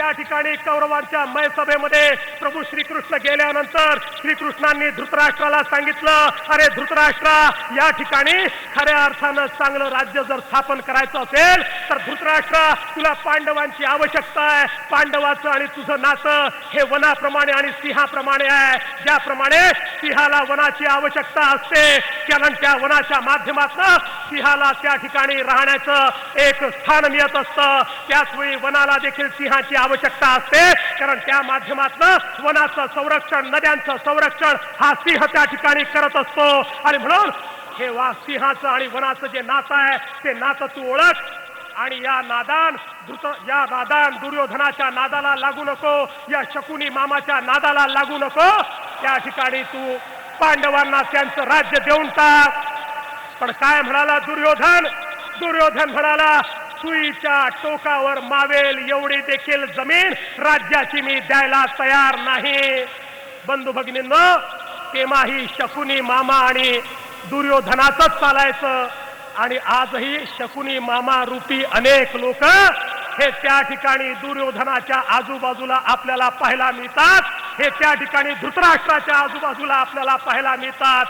त्या ठिकाणी कौरवांच्या मय सभेमध्ये प्रभू श्रीकृष्ण गेल्यानंतर श्रीकृष्णांनी धृतराष्ट्राला सांगितलं अरे धृतराष्ट्रा या ठिकाणी खऱ्या अर्थानं चांगलं राज्य जर स्थापन करायचं असेल तर धृतराष्ट्र तुला पांडवांची आवश्यकता आहे. पांडवाचं आणि तुझं नातं हे वनाप्रमाणे आणि सिंहाप्रमाणे आहे. ज्याप्रमाणे सिंहाला वनाची आवश्यकता असते कारण त्या वनाच्या माध्यमातून सिंहाला त्या ठिकाणी राहण्याचं एक स्थान मिळत असतं. त्याच वेळी वनाला देखील सिंहाची आवश्यकता आवश्यकता असते. कारण त्या माध्यमातून वनाचं संरक्षण नद्यांचं संरक्षण हा सिंह त्या ठिकाणी करत असतो. आणि म्हणून हे वा सिंहाचं आणि वनाचं जे नातं आहे ते नातं तू ओळख. आणि या नादान द्रुत या नादान दुर्योधनाच्या नादाला लागू नको. या शकुनी मामाच्या नादाला लागू नको. त्या ठिकाणी तू पांडवांना त्यांचं राज्य देऊन टाक. पण काय म्हणाला दुर्योधन? दुर्योधन म्हणाला सुईच्या टोकावर मावेल एवढी देखील जमीन राज्याची मी द्यायला तयार नाही. बंधू भगिनींनो तेव्हाही शकुनी मामा आणि दुर्योधनाचंच चालायचं. आणि आजही शकुनी मामा रूपी अनेक लोक हे त्या ठिकाणी दुर्योधनाच्या आजूबाजूला आपल्याला पाहायला मिळतात. हे त्या ठिकाणी धृतराष्ट्राच्या आजूबाजूला आपल्याला पाहायला मिळतात.